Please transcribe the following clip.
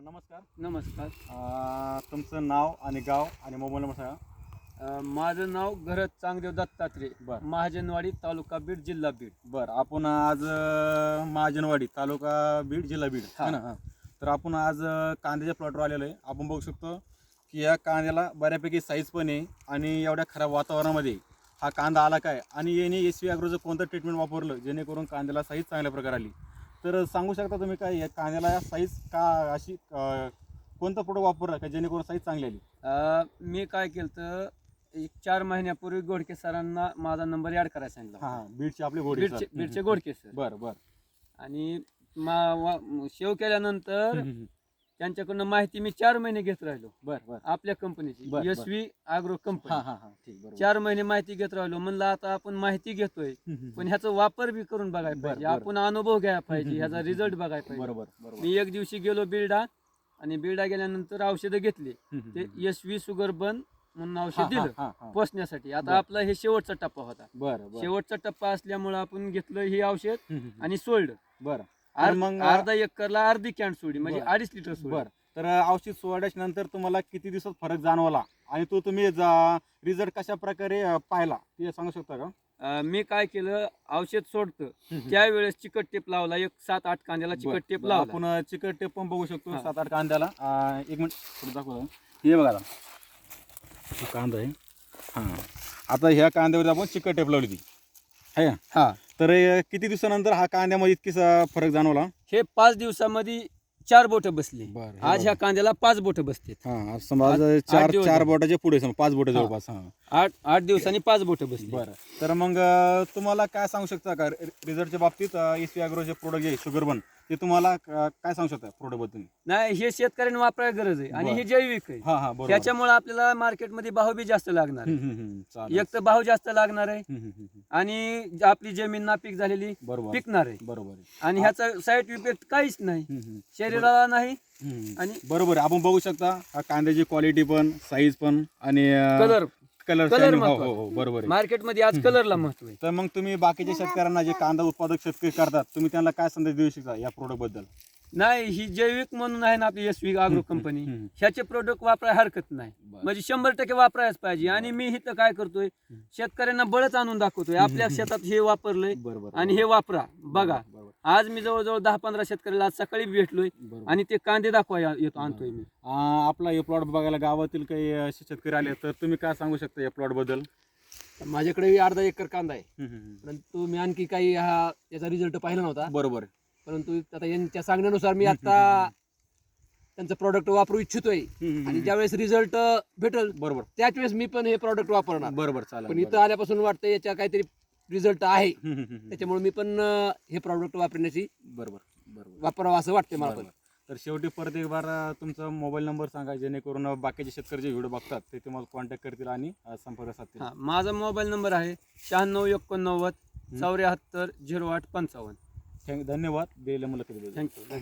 नमस्कार. नमस्कार. अ, तुमचं नाव आणि गाव आणि मोबाईल नंबर सांगा. अ, माझं नाव घरत चांगदेव दत्तात्रय. बर. महाजनवाडी तालुका बीड जिल्हा बीड. बरं आपण आज अ, महाजनवाडी तालुका बीड जिल्हा बीड. हा. है ना? हा. तर आपण आज अ, कांद्याच्या प्लॉटवर आलेलो आहे. आपण बघू शकतो की या कांद्याला बऱ्यापैकी साईज पण आहे आणि एवढ्या खराब वातावरणामध्ये हा कांदा आला काय? आणि याने एस व्ही कोणतं ट्रीटमेंट वापरलं? जेणेकरून कांद्याला साईज चांगल्या प्रकारे आली. तर सांगू शकता तुम्ही काय या कांद्याला साईज का अशी अ, कोणतं प्रोडक्ट वापरलं का जेणेकरून साईज चांगली आली? अ, मी काय केलं तर एक चार महिन्यापूर्वी गोडके सरांना माझा नंबर ऍड करायला सांगितला हा बीडचे आपले गोडी बीडचे बीडचे गोडके सर. बरं बरं. आणि मा- वा- सेव केल्यानंतर हम्म, हम्म. त्यांच्याकडनं माहिती मी चार महिने घेत राहिलो. बर बर. आपल्या कंपनीची बर, बर. अॅग्रो हा कंपनी हा हा ठीक बरोबर. चार महिने माहिती घेत राहिलो. म्हणलं आता आपण माहिती घेतोय हम्म, हम्म, पण ह्याचा वापर बी करून बघायला बर, पाहिजे. बर. आपण अनुभव घ्यायला पाहिजे हम्म, ह्याचा हम्म, रिझल्ट. बघायला पाहिजे. बरोबर बरोबर. मी एक दिवशी गेलो बिल्डा आणि बिल्डा गेल्यानंतर औषधं घेतली. हम्म, हम्म, ते हम्म. एस व्ही शुगर बन म्हणून हा, औषध हा, दिलं हा, हा. पोचण्यासाठी बर. आता आपला हे शेवटचा टप्पा होता. बरं बरं. शेवटचा टप्पा असल्यामुळे आपण घेतलं हे औषध हम्म, हम्म, आणि सोडलं बरं. तर मग- अर्धा एकरला अर्धी कॅन सोडी म्हणजे बर. अडीच लिटर सोडी बरं तर औषध सोडल्याच्या नंतर तुम्हाला किती दिवसात फरक जाणवला आणि तो तुम्ही रिझल्ट कशा प्रकारे अं, पाहिला ते सांगू शकता का अं, मी काय केलं औषध सोडतं. त्यावेळेस चिकट टेप लावला एक सात आठ कांद्याला चिकट बरं, टेप बरं. लावला आपण अं, चिकट टेप पण बघू शकतो हा. सात आठ कांद्याला अं, एक मिनिट दाखवतो हे बघा आता. हा कांदा आहे हां आता ह्या कांद्यावर आपण चिकट टेप लावली ती का? हा तर अं, किती दिवसानंतर हा कांद्यामध्ये इतकीसा फरक जाणवला? हे पाच दिवसामध्ये चार बोट बसली. बरं हे आज. ह्या कांद्याला पाच बोट बसते हा समज आठ- चार दिवस चार झाले. बोटाच्या पुढे समज पाच बोट हा. जवळपास हा. आठ आठ दिवसांनी पाच बोट बसली. बरं. तर मग अं, तुम्हाला काय सांगू शकता का? रिझल्टच्या बाबतीत एस पी अॅग्रोचे प्रोडक्ट आहे शुगर बन ते तुम्हाला काय सांगू शकता प्रोडक्टबद्दल नाही हे शेतकऱ्यांनी वापरायला गरज आहे आणि बरं. हे जैविक आहे. हा हा बरोबर. त्याच्यामुळे आपल्याला मार्केटमध्ये भाव बी जास्त लागणार हम्म, आहे. हम्म, हम्म, चालेल. एक तर भाव जास्त लागणार आहे हम्म, हम्म, हम्म, आणि आपली जमीन नापीक झालेली बरोबर. पिकणार आहे. बरोबर आहे. आणि ह्याचा साईड इफेक्ट काहीच नाही. हम्म, हम्म, शरीराला नाही हम्म. आणि बरोबर आहे. आपण बघू शकता हा कांद्याची क्वालिटी पण साईज पण आणि कलर कलर कलर हो महत्त्वाचा. हो बरोबर आहे. मार्केटमध्ये आज कलरला महत्त्व आहे. तर मग तुम्ही बाकीच्या शेतकऱ्यांना जे कांदा उत्पादक शेतकरी करतात तुम्ही त्यांना काय संदेश देऊ शकता या प्रोडक्टबद्दल? नाही ही जैविक म्हणून आहे ना आपली एस व्ही अग्रो कंपनी. ह्याचे प्रोडक्ट वापरायला हरकत नाही. म्हणजे शंभर टक्के वापरायच पाहिजे. आणि मी इथं काय करतोय शेतकऱ्यांना बळच आणून दाखवतोय. आपल्या शेतात हे वापरलंय आणि हे वापरा. बघा. आज मी जवळजवळ दहा पंधरा शेतकऱ्याला आज सकाळी भेटलोय आणि ते कांदे दाखवा या- येतो आणतोय मी. आपला हे प्लॉट बघायला गावातील काही अ, शेतकरी आले तर तुम्ही काय सांगू शकता या प्लॉटबद्दल? माझ्याकडे अर्धा एकर कांदा आहे. परंतु मी आणखी काही हा याचा रिझल्ट पाहिला नव्हता. बरोबर. परंतु आता यांच्या सांगण्यानुसार मी आता त्यांचं प्रॉडक्ट वापरू इच्छितोय. आणि. ज्यावेळेस रिझल्ट भेटल बरोबर. त्याच वेळेस मी पण हे प्रॉडक्ट वापरणार. बरोबर चालेल पण इथं आल्यापासून वाटतं याच्या काहीतरी रिझल्ट आहे. त्याच्यामुळे मी पण हे प्रॉडक्ट वापरण्याची बरोबर बरोबर. वापरावं असं वाटतंय मला पण. तर शेवटी परत एक बार तुमचा मोबाईल नंबर सांगा जेणेकरून बाकीचे शेतकरी जे व्हिडिओ बघतात ते तुम्हाला कॉन्टॅक्ट करतील आणि संपर्क साधतील. माझा मोबाईल नंबर आहे शहाण्णव एकोणनव्वद चौऱ्याहत्तर झिरो आठ पंचावन्न. थँक धन्यवाद. दिलेल्या मुलाखतीबद्दल. थँक्यू.